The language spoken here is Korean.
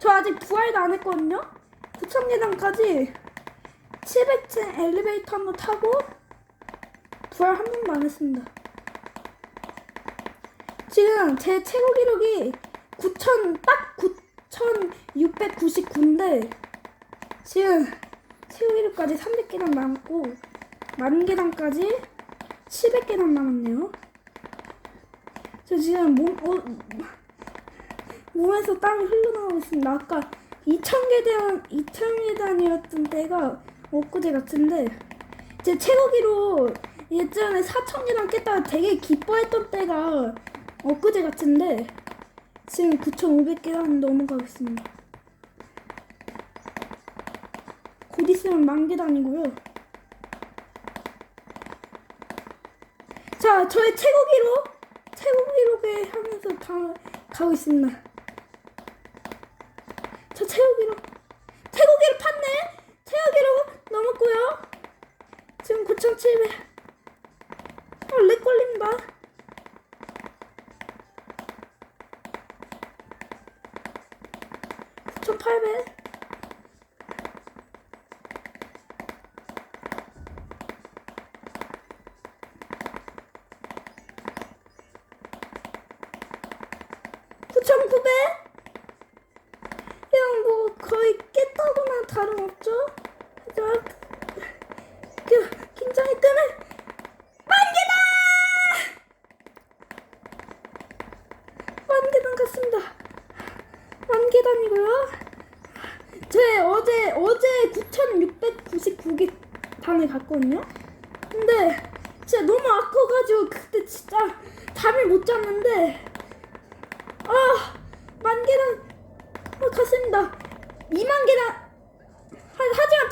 저 아직 부활도 안 했거든요. 9,000계단까지 700층 엘리베이터 한번 타고 부활 한 번도 안 했습니다. 지금 제 최고 기록이 9,000, 딱 9,699인데 지금 최고 기록까지 300계단 남았고 만 계단까지 700계단 남았네요. 저 지금 몸, 어, 몸에서 땀이 흘러나오고 있습니다. 아까 2,000계단, 2,000계단이었던 때가 엊그제 같은데, 제 최고 기록 예전에 4,000계단 깼다가 되게 기뻐했던 때가 엊그제 같은데, 지금 9,500계단 넘어가고 있습니다. 곧 있으면 만 계단이고요. 자, 저의 최고 기록, 최고 기록에 하면서 가, 가고 있습니다. 태우기로. 태우기를 팠네. 태우기로 넘었고요. 지금 9,700 어, 아, 렉 걸린다. 팔0 9,900 다거나 다름 없죠. 자, 그 긴장이 뜨는 만개다! 만개단 같습니다. 만개단이고요. 제 어제 어제 9,699개 단을 갔거든요. 근데 진짜 너무 아파가지고 그때 진짜 잠을 못 잤는데 아 만개단 어, 갔습니다. 2만 계단 하지만